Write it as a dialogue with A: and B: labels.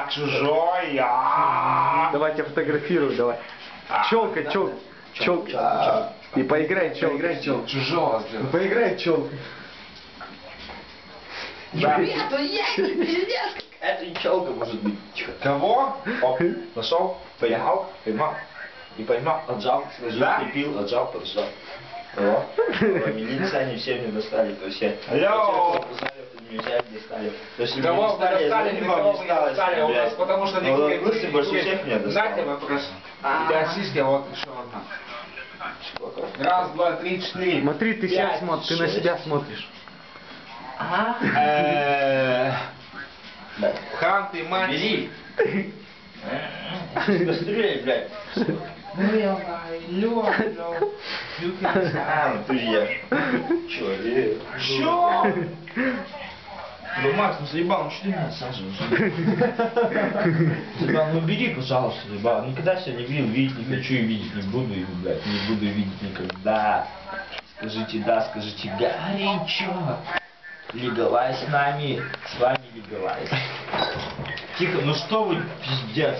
A: Я чужой, я.
B: Давай тебя фотографирую, давай. Челка, чел, чел. И поиграй, чел. Поиграй, чел.
A: Чужого сделал.
B: Поиграй, чел.
C: Это и челка может быть.
A: Кого? Оп, нашел, поймал, поймал.
C: Не поймал, отжал, сложил,
A: Да?
C: припил, отжал, поджал. О, милиция, они все мне достали, то есть я...
A: Алло!
C: Нельзя достали. То есть
A: вы достали,
C: я
A: никого вы не достали, у нас потому что
C: Ну,
A: никаких...
C: вы больше всех меня
A: Знаете
C: достали.
A: вопрос? Для сиськи вот еще одна. Раз, два, три, четыре.
B: Смотри, ты
C: Пять,
B: смотришь, ты на себя смотришь.
A: Э,
C: Да.
A: Хан, ты мать.
C: Бери. Быстрее, блядь. А, ну ты я. Человек.
A: Чё?
C: Ну, Макс, ну заебал, ну что ты меня отсаживаешь? Заебал, ну бери, пожалуйста, заебал. Никогда себя не видел, видеть не хочу и видеть не буду, и, блядь, не буду видеть никогда. Скажите да, скажите горячо. Легалайз с нами, с вами легалайз. Тихо, ну что вы, пиздец.